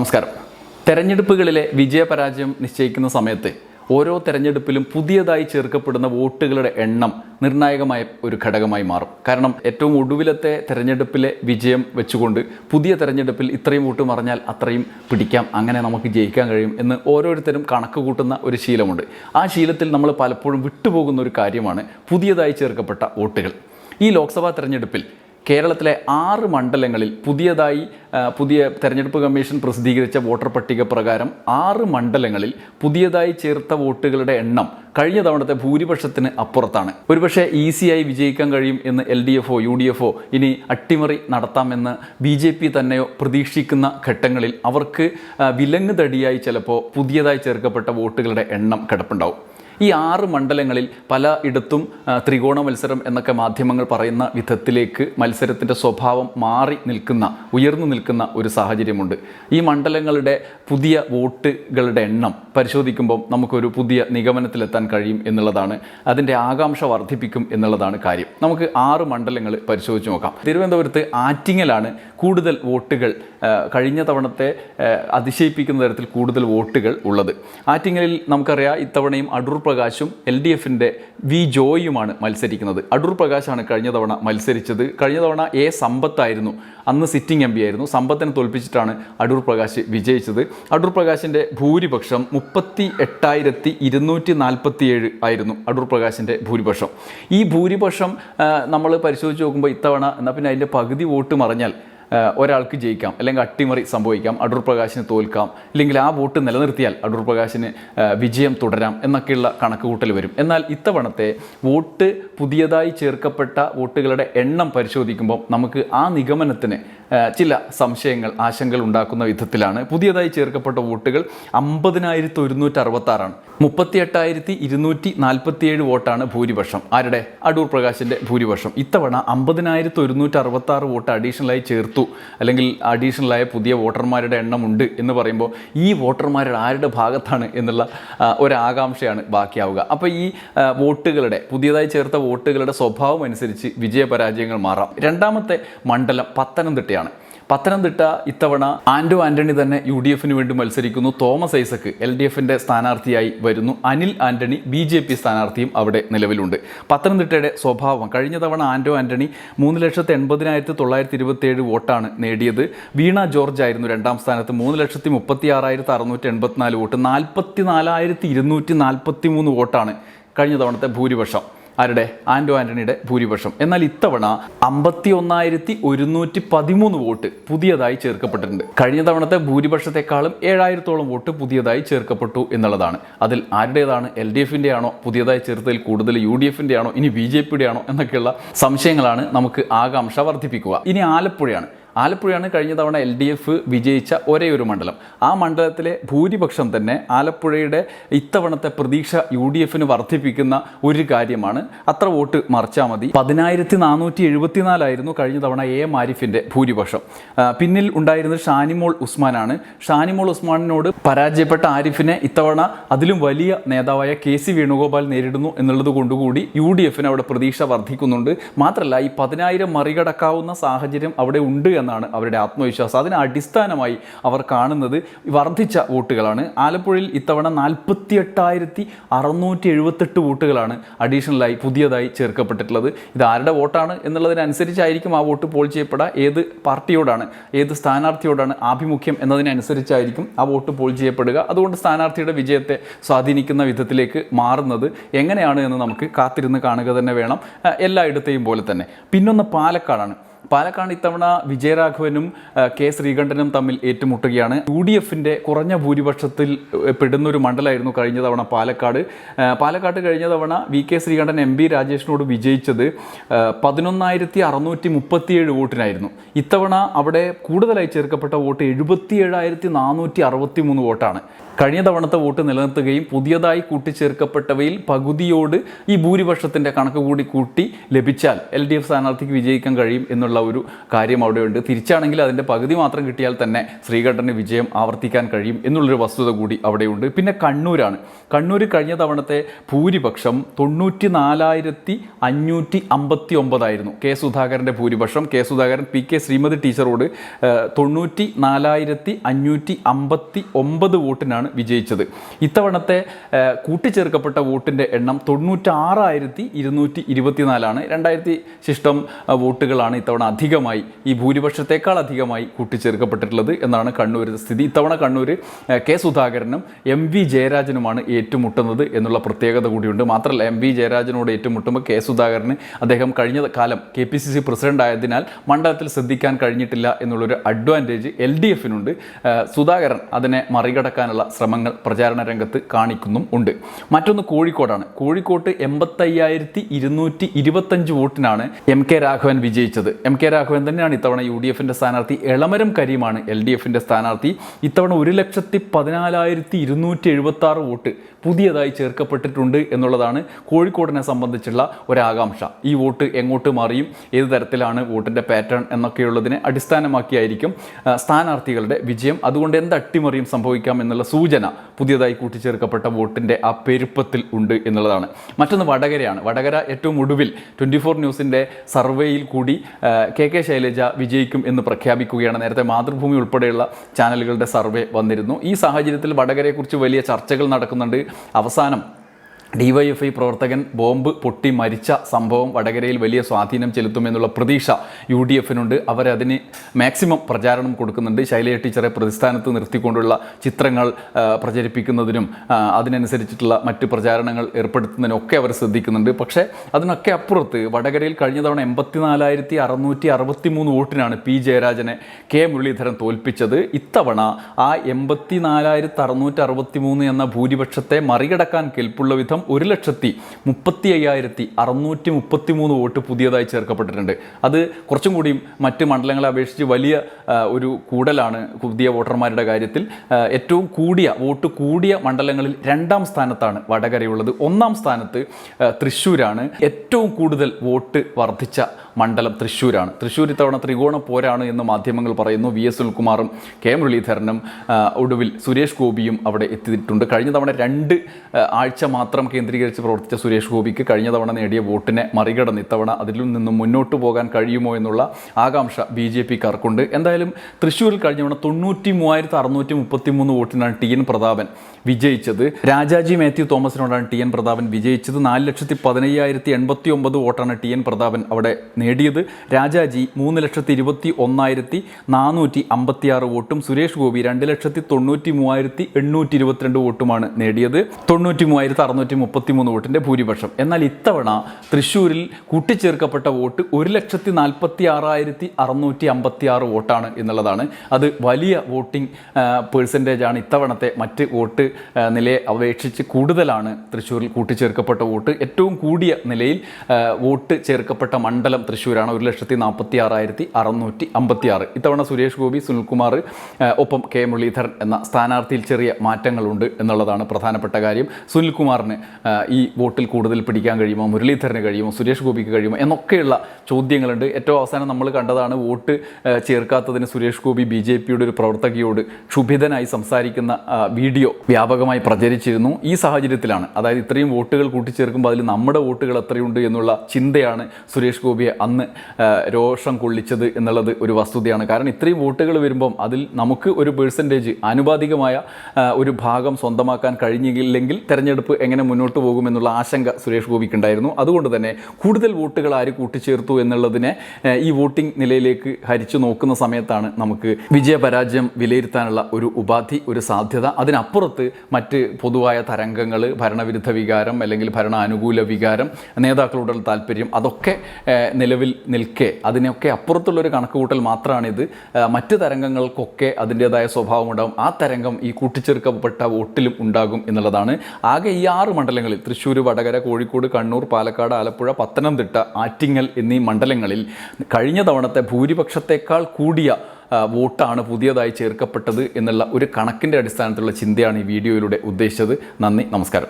നമസ്കാരം. തെരഞ്ഞെടുപ്പുകളിലെ വിജയപരാജയം നിശ്ചയിക്കുന്ന സമയത്ത് ഓരോ തെരഞ്ഞെടുപ്പിലും പുതിയതായി ചേർക്കപ്പെടുന്ന വോട്ടുകളുടെ എണ്ണം നിർണായകമായ ഒരു ഘടകമായി മാറും. കാരണം ഏറ്റവും ഒടുവിലത്തെ തെരഞ്ഞെടുപ്പിലെ വിജയം വെച്ചുകൊണ്ട് പുതിയ തെരഞ്ഞെടുപ്പിൽ ഇത്രയും വോട്ട് മറിഞ്ഞാൽ അത്രയും പിടിക്കാം അങ്ങനെ നമുക്ക് ജയിക്കാൻ കഴിയും എന്ന് ഓരോരുത്തരും കണക്ക് കൂട്ടുന്ന ഒരു ശീലമുണ്ട്. ആ ശീലത്തിൽ നമ്മൾ പലപ്പോഴും വിട്ടുപോകുന്ന ഒരു കാര്യമാണ് പുതിയതായി ചേർക്കപ്പെട്ട വോട്ടുകൾ. ഈ ലോക്സഭാ തെരഞ്ഞെടുപ്പിൽ കേരളത്തിലെ ആറ് മണ്ഡലങ്ങളിൽ പുതിയതായി പുതിയ തെരഞ്ഞെടുപ്പ് കമ്മീഷൻ പ്രസിദ്ധീകരിച്ച വോട്ടർ പട്ടിക പ്രകാരം ആറ് മണ്ഡലങ്ങളിൽ പുതിയതായി ചേർത്ത വോട്ടുകളുടെ എണ്ണം കഴിഞ്ഞ തവണത്തെ ഭൂരിപക്ഷത്തിന് അപ്പുറത്താണ്. ഒരുപക്ഷെ ഈസിയായി വിജയിക്കാൻ കഴിയും എന്ന് എൽ ഡി എഫോ യു ഡി എഫോ ഇനി അട്ടിമറി നടത്താമെന്ന് ബി ജെ പി തന്നെയോ പ്രതീക്ഷിക്കുന്ന ഘട്ടങ്ങളിൽ അവർക്ക് വിലങ്ങ് തടിയായി ചിലപ്പോൾ പുതിയതായി ചേർക്കപ്പെട്ട വോട്ടുകളുടെ എണ്ണം കിടപ്പുണ്ടാവും. ഈ ആറ് മണ്ഡലങ്ങളിൽ പല ഇടത്തും ത്രികോണ മത്സരം എന്നൊക്കെ മാധ്യമങ്ങൾ പറയുന്ന വിധത്തിലേക്ക് മത്സരത്തിന്റെ സ്വഭാവം മാറി നിൽക്കുന്ന ഉയർന്നു നിൽക്കുന്ന ഒരു സാഹചര്യമുണ്ട്. ഈ മണ്ഡലങ്ങളുടെ പുതിയ വോട്ടുകളുടെ എണ്ണം പരിശോധിക്കുമ്പോൾ നമുക്കൊരു പുതിയ നിഗമനത്തിലെത്താൻ കഴിയും എന്നുള്ളതാണ്. അതിന്റെ ആകാംക്ഷ വർദ്ധിപ്പിക്കും എന്നുള്ളതാണ് കാര്യം. നമുക്ക് ആറ് മണ്ഡലങ്ങൾ പരിശോധിച്ച് നോക്കാം. തിരുവനന്തപുരത്ത് ആറ്റിങ്ങലാണ് കൂടുതൽ വോട്ടുകൾ കഴിഞ്ഞ തവണത്തെ അതിശയിപ്പിക്കുന്ന തരത്തിൽ കൂടുതൽ വോട്ടുകൾ ഉള്ളത്. ആറ്റിങ്ങലിൽ നമുക്കറിയാം ഇത്തവണയും അടൂർ പ്രകാശും എൽ ഡി എഫിന്റെ വി ജോയിയുമാണ് മത്സരിക്കുന്നത്. അടൂർ പ്രകാശാണ് കഴിഞ്ഞ തവണ മത്സരിച്ചത്. കഴിഞ്ഞ തവണ എ സമ്പത്തായിരുന്നു. അന്ന് സിറ്റിംഗ് എം പി ആയിരുന്നു. സമ്പത്തിനെ തോൽപ്പിച്ചിട്ടാണ് അടൂർ പ്രകാശ് വിജയിച്ചത്. അടൂർ പ്രകാശിന്റെ ഭൂരിപക്ഷം മുപ്പത്തി എട്ടായിരത്തി ഇരുന്നൂറ്റി നാൽപ്പത്തി ഏഴ് ആയിരുന്നു അടൂർ പ്രകാശിന്റെ ഭൂരിപക്ഷം. ഈ ഭൂരിപക്ഷം നമ്മൾ പരിശോധിച്ച് നോക്കുമ്പോൾ ഇത്തവണ എന്നാൽ പിന്നെ അതിന്റെ പകുതി വോട്ട് മറിഞ്ഞാൽ ഒരാൾക്ക് ജയിക്കാം അല്ലെങ്കിൽ അട്ടിമറി സംഭവിക്കാം അടൂർ പ്രകാശിന് തോൽക്കാം അല്ലെങ്കിൽ ആ വോട്ട് നിലനിർത്തിയാൽ അടൂർ പ്രകാശിന് വിജയം തുടരാം എന്നൊക്കെയുള്ള കണക്കുകൂട്ടൽ വരും. എന്നാൽ ഇത്തവണത്തെ വോട്ട് പുതിയതായി ചേർക്കപ്പെട്ട വോട്ടുകളുടെ എണ്ണം പരിശോധിക്കുമ്പോൾ നമുക്ക് ആ നിഗമനത്തിന് ചില സംശയങ്ങൾ ആശങ്കകൾ ഉണ്ടാക്കുന്ന വിധത്തിലാണ്. പുതിയതായി ചേർക്കപ്പെട്ട വോട്ടുകൾ അമ്പതിനായിരത്തി ഒരുന്നൂറ്റി അറുപത്താറാണ് മുപ്പത്തി എട്ടായിരത്തി ഇരുന്നൂറ്റി നാൽപ്പത്തി ഏഴ് വോട്ടാണ് ഭൂരിപക്ഷം. ആരുടെ? അടൂർ പ്രകാശിന്റെ ഭൂരിപക്ഷം. ഇത്തവണ അമ്പതിനായിരത്തി ഒരുന്നൂറ്റി അറുപത്താറ് വോട്ട് അഡീഷണലായി ചേർത്തു അല്ലെങ്കിൽ അഡീഷണലായ പുതിയ വോട്ടർമാരുടെ എണ്ണം ഉണ്ട് എന്ന് പറയുമ്പോൾ ഈ വോട്ടർമാരുടെ ആരുടെ ഭാഗത്താണ് എന്നുള്ള ഒരാകാംക്ഷയാണ് ബാക്കിയാവുക. അപ്പോൾ ഈ വോട്ടുകളുടെ പുതിയതായി ചേർത്ത വോട്ടുകളുടെ സ്വഭാവം അനുസരിച്ച് വിജയപരാജയങ്ങൾ മാറാം. രണ്ടാമത്തെ മണ്ഡലം പത്തനംതിട്ടയാണ്. പത്തനംതിട്ട ഇത്തവണ ആന്റോ ആന്റണി തന്നെ യു ഡി എഫിന് വേണ്ടി മത്സരിക്കുന്നു. തോമസ് ഐസക് എൽ ഡി എഫിന്റെ സ്ഥാനാർത്ഥിയായി വരുന്നു. Anil Antony B J P സ്ഥാനാർത്ഥിയും അവിടെ നിലവിലുണ്ട്. പത്തനംതിട്ടയുടെ സ്വഭാവം കഴിഞ്ഞ തവണ ആന്റോ ആന്റണി മൂന്ന് ലക്ഷത്തി എൺപതിനായിരത്തി തൊള്ളായിരത്തി ഇരുപത്തി ഏഴ് വോട്ടാണ് നേടിയത്. വീണ ജോർജ് ആയിരുന്നു രണ്ടാം സ്ഥാനത്ത് മൂന്ന് ലക്ഷത്തി മുപ്പത്തി ആറായിരത്തി അറുന്നൂറ്റി എൺപത്തിനാല് വോട്ട് നാൽപ്പത്തി നാലായിരത്തി ഇരുന്നൂറ്റി നാൽപ്പത്തി മൂന്ന് വോട്ടാണ് കഴിഞ്ഞ തവണത്തെ ഭൂരിപക്ഷം ആരുടെ? ആൻഡോ ആന്റണിയുടെ ഭൂരിപക്ഷം. എന്നാൽ ഇത്തവണ അമ്പത്തി ഒന്നായിരത്തി ഒരുന്നൂറ്റി പതിമൂന്ന് വോട്ട് പുതിയതായി ചേർക്കപ്പെട്ടിട്ടുണ്ട്. കഴിഞ്ഞ തവണത്തെ ഭൂരിപക്ഷത്തെക്കാളും ഏഴായിരത്തോളം വോട്ട് പുതിയതായി ചേർക്കപ്പെട്ടു എന്നുള്ളതാണ്. അതിൽ ആരുടേതാണ്? എൽ ഡി എഫിന്റെ ആണോ പുതിയതായി ചേർത്തതിൽ കൂടുതൽ യു ഡി എഫിന്റെ ആണോ ഇനി ബി ജെ പിയുടെ ആണോ എന്നൊക്കെയുള്ള സംശയങ്ങളാണ് നമുക്ക് ആകാംക്ഷ വർദ്ധിപ്പിക്കുക. ഇനി ആലപ്പുഴയാണ്. ആലപ്പുഴയാണ് കഴിഞ്ഞ തവണ എൽ ഡി എഫ് വിജയിച്ച ഒരേ ഒരു മണ്ഡലം. ആ മണ്ഡലത്തിലെ ഭൂരിപക്ഷം തന്നെ ആലപ്പുഴയുടെ ഇത്തവണത്തെ പ്രതീക്ഷ യു ഡി എഫിന് വർദ്ധിപ്പിക്കുന്ന ഒരു കാര്യമാണ്. അത്ര വോട്ട് മറിച്ചാൽ മതി. പതിനായിരത്തി നാനൂറ്റി എഴുപത്തിനാലായിരുന്നു കഴിഞ്ഞ തവണ എ. എം. ഭൂരിപക്ഷം. പിന്നിൽ ഉണ്ടായിരുന്നത് ഷാനിമോൾ ഉസ്മാനാണ്. ഷാനിമോൾ ഉസ്മാനിനോട് പരാജയപ്പെട്ട ആരിഫിനെ ഇത്തവണ അതിലും വലിയ നേതാവായ കെ സി വേണുഗോപാൽ നേരിടുന്നു എന്നുള്ളത് കൊണ്ടുകൂടി യു ഡി എഫിന് അവിടെ പ്രതീക്ഷ വർദ്ധിക്കുന്നുണ്ട്. മാത്രമല്ല ഈ പതിനായിരം മറികടക്കാവുന്ന സാഹചര്യം അവിടെ ഉണ്ട് എന്നാണ് അവരുടെ ആത്മവിശ്വാസം. അതിന് അടിസ്ഥാനമായി അവർ കാണുന്നത് വർദ്ധിച്ച വോട്ടുകളാണ്. ആലപ്പുഴയിൽ ഇത്തവണ നാൽപ്പത്തി എട്ടായിരത്തി അറുന്നൂറ്റി എഴുപത്തെട്ട് വോട്ടുകളാണ് അഡീഷണലായി പുതിയതായി ചേർക്കപ്പെട്ടിട്ടുള്ളത്. ഇത് ആരുടെ വോട്ടാണ് എന്നുള്ളതിനനുസരിച്ചായിരിക്കും ആ വോട്ട് പോൾ ചെയ്യപ്പെടുക ഏത് പാർട്ടിയോടാണ് ഏത് സ്ഥാനാർത്ഥിയോടാണ് ആഭിമുഖ്യം എന്നതിനനുസരിച്ചായിരിക്കും ആ വോട്ട് പോൾ ചെയ്യപ്പെടുക. അതുകൊണ്ട് സ്ഥാനാർത്ഥിയുടെ വിജയത്തെ സ്വാധീനിക്കുന്ന വിധത്തിലേക്ക് മാറുന്നത് എങ്ങനെയാണ് എന്ന് നമുക്ക് കാത്തിരുന്ന് കാണുക തന്നെ വേണം. എല്ലായിടത്തെയും പോലെ തന്നെ. പിന്നൊന്ന് പാലക്കാടാണ്. പാലക്കാട് ഇത്തവണ വിജയരാഘവനും കെ ശ്രീകണ്ഠനും തമ്മിൽ ഏറ്റുമുട്ടുകയാണ്. യു ഡി എഫിന്റെ കുറഞ്ഞ ഭൂരിപക്ഷത്തിൽ പെടുന്നൊരു മണ്ഡലമായിരുന്നു കഴിഞ്ഞ തവണ പാലക്കാട്. പാലക്കാട് കഴിഞ്ഞ തവണ V K Sreekandan M B രാജേഷിനോട് വിജയിച്ചത് പതിനൊന്നായിരത്തി അറുന്നൂറ്റി മുപ്പത്തിയേഴ് വോട്ടിനായിരുന്നു. ഇത്തവണ അവിടെ കൂടുതലായി ചേർക്കപ്പെട്ട വോട്ട് എഴുപത്തി ഏഴായിരത്തി നാനൂറ്റി അറുപത്തി മൂന്ന് വോട്ടാണ്. കഴിഞ്ഞ തവണത്തെ വോട്ട് നിലനിർത്തുകയും പുതിയതായി കൂട്ടിച്ചേർക്കപ്പെട്ടവയിൽ പകുതിയോട് ഈ ഭൂരിപക്ഷത്തിന്റെ കണക്ക് കൂടി കൂട്ടി ലഭിച്ചാൽ എൽ ഡി എഫ് സ്ഥാനാർത്ഥിക്ക് വിജയിക്കാൻ കഴിയും എന്നുള്ള എന്നുള്ള ഒരു കാര്യം അവിടെയുണ്ട്. തിരിച്ചാണെങ്കിൽ അതിന്റെ പകുതി മാത്രം കിട്ടിയാൽ തന്നെ ശ്രീകണ്ഠന് വിജയം ആവർത്തിക്കാൻ കഴിയും എന്നുള്ളൊരു വസ്തുത കൂടി അവിടെയുണ്ട്. പിന്നെ കണ്ണൂരാണ്. കണ്ണൂർ കഴിഞ്ഞ തവണത്തെ ഭൂരിപക്ഷം തൊണ്ണൂറ്റി നാലായിരത്തി അഞ്ഞൂറ്റി അമ്പത്തി ഒമ്പതായിരുന്നു കെ സുധാകരന്റെ ഭൂരിപക്ഷം. K Sudhakaran P K Sreemathi ടീച്ചറോട് തൊണ്ണൂറ്റി നാലായിരത്തി അഞ്ഞൂറ്റി അമ്പത്തി ഒമ്പത് വോട്ടിനാണ് വിജയിച്ചത്. ഇത്തവണത്തെ കൂട്ടിച്ചേർക്കപ്പെട്ട വോട്ടിന്റെ എണ്ണം തൊണ്ണൂറ്റാറായിരത്തി ഇരുന്നൂറ്റി ഇരുപത്തിനാലാണ് രണ്ടായിരത്തി ശിഷ്ടം വോട്ടുകളാണ് ഇത്തവണ അധികമായി ഈ ഭൂരിപക്ഷത്തെക്കാൾ അധികമായി കൂട്ടിച്ചേർക്കപ്പെട്ടിട്ടുള്ളത് എന്നാണ് കണ്ണൂരിന്റെ സ്ഥിതി. ഇത്തവണ കണ്ണൂർ കെ സുധാകരനും എം വി ജയരാജനുമാണ് ഏറ്റുമുട്ടുന്നത് എന്നുള്ള പ്രത്യേകത കൂടിയുണ്ട്. മാത്രമല്ല എം വി ജയരാജനോട് ഏറ്റുമുട്ടുമ്പോൾ കെ സുധാകരന് അദ്ദേഹം കഴിഞ്ഞ കാലം K P C C president ആയതിനാൽ മണ്ഡലത്തിൽ ശ്രദ്ധിക്കാൻ കഴിഞ്ഞിട്ടില്ല എന്നുള്ളൊരു അഡ്വാന്റേജ് എൽ ഡി എഫിനുണ്ട്. സുധാകരൻ അതിനെ മറികടക്കാനുള്ള ശ്രമങ്ങൾ പ്രചാരണ രംഗത്ത് കാണിക്കുന്നും ഉണ്ട്. മറ്റൊന്ന് കോഴിക്കോടാണ്. കോഴിക്കോട്ട് എൺപത്തയ്യായിരത്തി ഇരുന്നൂറ്റി ഇരുപത്തഞ്ച് വോട്ടിനാണ് എം കെ രാഘവൻ വിജയിച്ചത്. എം കെ രാഘവൻ തന്നെയാണ് ഇത്തവണ യു ഡി എഫിന്റെ സ്ഥാനാർത്ഥി. എളമരം കരീമാണ് എൽ ഡി എഫിന്റെ സ്ഥാനാർത്ഥി. ഇത്തവണ ഒരു ലക്ഷത്തി പതിനാലായിരത്തി ഇരുന്നൂറ്റി എഴുപത്തി ആറ് വോട്ട് പുതിയതായി ചേർക്കപ്പെട്ടിട്ടുണ്ട് എന്നുള്ളതാണ് കോഴിക്കോടിനെ സംബന്ധിച്ചുള്ള ഒരാകാംക്ഷ. ഈ വോട്ട് എങ്ങോട്ട് മാറിയും ഏത് തരത്തിലാണ് വോട്ടിന്റെ പാറ്റേൺ എന്നൊക്കെയുള്ളതിനെ അടിസ്ഥാനമാക്കിയായിരിക്കും സ്ഥാനാർത്ഥികളുടെ വിജയം. അതുകൊണ്ട് എന്ത് അട്ടിമറിയും സംഭവിക്കാം എന്നുള്ള സൂചന പുതിയതായി കൂട്ടിച്ചേർക്കപ്പെട്ട വോട്ടിന്റെ ആ പെരുപ്പത്തിൽ ഉണ്ട് എന്നുള്ളതാണ്. മറ്റൊന്ന് വടകരയാണ്. വടകര ഏറ്റവും ഒടുവിൽ ട്വന്റി ഫോർ ന്യൂസിന്റെ സർവേയിൽ കൂടി കെ കെ ശൈലജ വിജയിക്കും എന്ന് പ്രഖ്യാപിക്കുകയാണ്. നേരത്തെ മാതൃഭൂമി ഉൾപ്പെടെയുള്ള ചാനലുകളുടെ സർവേ വന്നിരുന്നു. ഈ സാഹചര്യത്തിൽ വടകരയെക്കുറിച്ച് വലിയ ചർച്ചകൾ നടക്കുന്നുണ്ട്. അവസാനം ഡിവൈഎഫ്ഐ പ്രവർത്തകൻ ബോംബ് പൊട്ടി മരിച്ച സംഭവം വടകരയിൽ വലിയ സ്വാധീനം ചെലുത്തുമെന്നുള്ള പ്രതീക്ഷ യു ഡി എഫിനുണ്ട്. അവരതിന് മാക്സിമം പ്രചാരണം കൊടുക്കുന്നുണ്ട്. ശൈലയ ടീച്ചറെ പ്രതിസ്ഥാനത്ത് നിർത്തിക്കൊണ്ടുള്ള ചിത്രങ്ങൾ പ്രചരിപ്പിക്കുന്നതിനും അതിനനുസരിച്ചിട്ടുള്ള മറ്റ് പ്രചാരണങ്ങൾ ഏർപ്പെടുത്തുന്നതിനും ഒക്കെ അവർ ശ്രദ്ധിക്കുന്നുണ്ട്. പക്ഷേ അതിനൊക്കെ അപ്പുറത്ത് വടകരയിൽ കഴിഞ്ഞ തവണ എൺപത്തിനാലായിരത്തി അറുന്നൂറ്റി അറുപത്തി മൂന്ന് വോട്ടിനാണ് പി ജയരാജനെ കെ മുരളീധരൻ തോൽപ്പിച്ചത്. ഇത്തവണ ആ എൺപത്തിനാലായിരത്തി അറുന്നൂറ്റി അറുപത്തി മൂന്ന് എന്ന ഭൂരിപക്ഷത്തെ മറികടക്കാൻ കെൽപ്പുള്ള വിധം ഒരു ലക്ഷത്തി മുപ്പത്തി അയ്യായിരത്തി അറുന്നൂറ്റി മുപ്പത്തി മൂന്ന് വോട്ട് പുതിയതായി ചേർക്കപ്പെട്ടിട്ടുണ്ട്. അത് കുറച്ചും കൂടിയും മറ്റ് മണ്ഡലങ്ങളെ അപേക്ഷിച്ച് വലിയ ഒരു കൂടലാണ് പുതിയ വോട്ടർമാരുടെ കാര്യത്തിൽ. ഏറ്റവും കൂടിയ വോട്ട് കൂടിയ മണ്ഡലങ്ങളിൽ രണ്ടാം സ്ഥാനത്താണ് വടകരയുള്ളത്. ഒന്നാം സ്ഥാനത്ത് തൃശ്ശൂരാണ്. ഏറ്റവും കൂടുതൽ വോട്ട് വർദ്ധിച്ച മണ്ഡലം തൃശ്ശൂരാണ്. തൃശ്ശൂർ ഇത്തവണ ത്രികോണ പോരാണ് എന്ന് മാധ്യമങ്ങൾ പറയുന്നു. വി എസ് സുനിൽകുമാറും കെ മുരളീധരനും ഒടുവിൽ സുരേഷ് ഗോപിയും അവിടെ എത്തിയിട്ടുണ്ട്. കഴിഞ്ഞ തവണ രണ്ട് ആഴ്ച മാത്രം കേന്ദ്രീകരിച്ച് പ്രവർത്തിച്ച സുരേഷ് ഗോപിക്ക് കഴിഞ്ഞ തവണ നേടിയ വോട്ടിനെ മറികടന്ന് ഇത്തവണ അതിൽ നിന്നും മുന്നോട്ട് പോകാൻ കഴിയുമോ എന്നുള്ള ആകാംക്ഷ ബി ജെ പിക്കാർക്കുണ്ട്. എന്തായാലും തൃശ്ശൂരിൽ കഴിഞ്ഞ തവണ തൊണ്ണൂറ്റി മൂവായിരത്തി അറുന്നൂറ്റി മുപ്പത്തി മൂന്ന് വോട്ടിനാണ് ടി എൻ പ്രതാപൻ വിജയിച്ചത്. രാജാജി മാത്യു തോമസിനോടാണ് ടി എൻ പ്രതാപൻ വിജയിച്ചത്. നാല് ലക്ഷത്തി പതിനയ്യായിരത്തി എൺപത്തി ഒമ്പത് വോട്ടാണ് ടി എൻ പ്രതാപൻ അവിടെ നേടിയത്. രാജാജി മൂന്ന് ലക്ഷത്തി ഇരുപത്തി ഒന്നായിരത്തി നാനൂറ്റി അമ്പത്തി ആറ് വോട്ടും സുരേഷ് ഗോപി രണ്ട് ലക്ഷത്തി തൊണ്ണൂറ്റി മൂവായിരത്തി എണ്ണൂറ്റി ഇരുപത്തിരണ്ട് വോട്ടുമാണ് നേടിയത്. തൊണ്ണൂറ്റി മൂവായിരത്തി അറുന്നൂറ്റി മുപ്പത്തി മൂന്ന് വോട്ടിന്റെ ഭൂരിപക്ഷം. എന്നാൽ ഇത്തവണ തൃശ്ശൂരിൽ കൂട്ടിച്ചേർക്കപ്പെട്ട വോട്ട് ഒരു ലക്ഷത്തി നാൽപ്പത്തി ആറായിരത്തി അറുന്നൂറ്റി അമ്പത്തി ആറ് വോട്ടാണ് എന്നുള്ളതാണ്. അത് വലിയ വോട്ടിംഗ് പേഴ്സന്റേജ് ആണ് ഇത്തവണത്തെ മറ്റ് വോട്ട് നിലയെ അപേക്ഷിച്ച് കൂടുതലാണ് തൃശ്ശൂരിൽ കൂട്ടിച്ചേർക്കപ്പെട്ട വോട്ട്. ഏറ്റവും കൂടിയ നിലയിൽ വോട്ട് ചേർക്കപ്പെട്ട മണ്ഡലം തൃശ്ശൂരാണ് ഒരു ലക്ഷത്തി നാൽപ്പത്തി ആറായിരത്തി അറുന്നൂറ്റി അമ്പത്തി ആറ് ഇത്തവണ സുരേഷ് ഗോപി സുനിൽകുമാർ ഒപ്പം കെ. മുരളീധരൻ എന്ന സ്ഥാനാർത്ഥിയിൽ ചെറിയ മാറ്റങ്ങളുണ്ട് എന്നുള്ളതാണ് പ്രധാനപ്പെട്ട കാര്യം. സുനിൽകുമാറിന് ഈ വോട്ടിൽ കൂടുതൽ പിടിക്കാൻ കഴിയുമോ മുരളീധരന് കഴിയുമോ സുരേഷ് ഗോപിക്ക് കഴിയുമോ എന്നൊക്കെയുള്ള ചോദ്യങ്ങളുണ്ട്. ഏറ്റവും അവസാനം നമ്മൾ കണ്ടതാണ് വോട്ട് ചേർക്കാത്തതിന് സുരേഷ് ഗോപി ബി ജെ പിയുടെ ഒരു പ്രവർത്തകയോട് ക്ഷുഭിതനായി സംസാരിക്കുന്ന വീഡിയോ വ്യാപകമായി പ്രചരിച്ചിരുന്നു. ഈ സാഹചര്യത്തിലാണ് അതായത് ഇത്രയും വോട്ടുകൾ കൂട്ടിച്ചേർക്കുമ്പോൾ അതിൽ നമ്മുടെ വോട്ടുകൾ എത്രയുണ്ട് എന്നുള്ള ചിന്തയാണ് സുരേഷ് ഗോപിയെ അന്ന് രോഷം കൊള്ളിച്ചത് എന്നുള്ളത് ഒരു വസ്തുതയാണ്. കാരണം ഇത്രയും വോട്ടുകൾ വരുമ്പം അതിൽ നമുക്ക് ഒരു പേഴ്സന്റേജ് ആനുപാതികമായ ഒരു ഭാഗം സ്വന്തമാക്കാൻ കഴിഞ്ഞില്ലെങ്കിൽ തെരഞ്ഞെടുപ്പ് എങ്ങനെ മുന്നോട്ട് പോകുമെന്നുള്ള ആശങ്ക സുരേഷ് ഗോപിക്ക് ഉണ്ടായിരുന്നു അതുകൊണ്ട് തന്നെ കൂടുതൽ വോട്ടുകൾ ആര് കൂട്ടിച്ചേർത്തു എന്നുള്ളതിനെ ഈ വോട്ടിംഗ് നിലയിലേക്ക് ഹരിച്ചു നോക്കുന്ന സമയത്താണ് നമുക്ക് വിജയപരാജയം വിലയിരുത്താനുള്ള ഒരു ഉപാധി ഒരു സാധ്യത. അതിനപ്പുറത്ത് മറ്റ് പൊതുവായ തരംഗങ്ങൾ ഭരണവിരുദ്ധ വികാരം അല്ലെങ്കിൽ ഭരണാനുകൂല വികാരം നേതാക്കളോടുള്ള താല്പര്യം അതൊക്കെ ഏഹ്, നിലവിൽ നിൽക്കെ അതിനൊക്കെ അപ്പുറത്തുള്ളൊരു കണക്കുകൂട്ടൽ മാത്രമാണിത് മറ്റ് തരംഗങ്ങൾക്കൊക്കെ അതിന്റേതായ സ്വഭാവമുണ്ടാകും ആ തരംഗം ഈ കൂട്ടിച്ചേർക്കപ്പെട്ട വോട്ടിലും ഉണ്ടാകും എന്നുള്ളതാണ്. ആകെ ഈ ആറ് മണ്ഡലങ്ങളിൽ തൃശ്ശൂർ വടകര കോഴിക്കോട് കണ്ണൂർ പാലക്കാട് ആലപ്പുഴ പത്തനംതിട്ട ആറ്റിങ്ങൽ എന്നീ മണ്ഡലങ്ങളിൽ കഴിഞ്ഞ തവണത്തെ ഭൂരിപക്ഷത്തേക്കാൾ കൂടിയ വോട്ടാണ് പുതിയതായി ചേർക്കപ്പെട്ടത് എന്നുള്ള ഒരു കണക്കിന്റെ അടിസ്ഥാനത്തിലുള്ള ചിന്തയാണ് ഈ വീഡിയോയിലൂടെ ഉദ്ദേശിച്ചത്. നന്ദി നമസ്കാരം.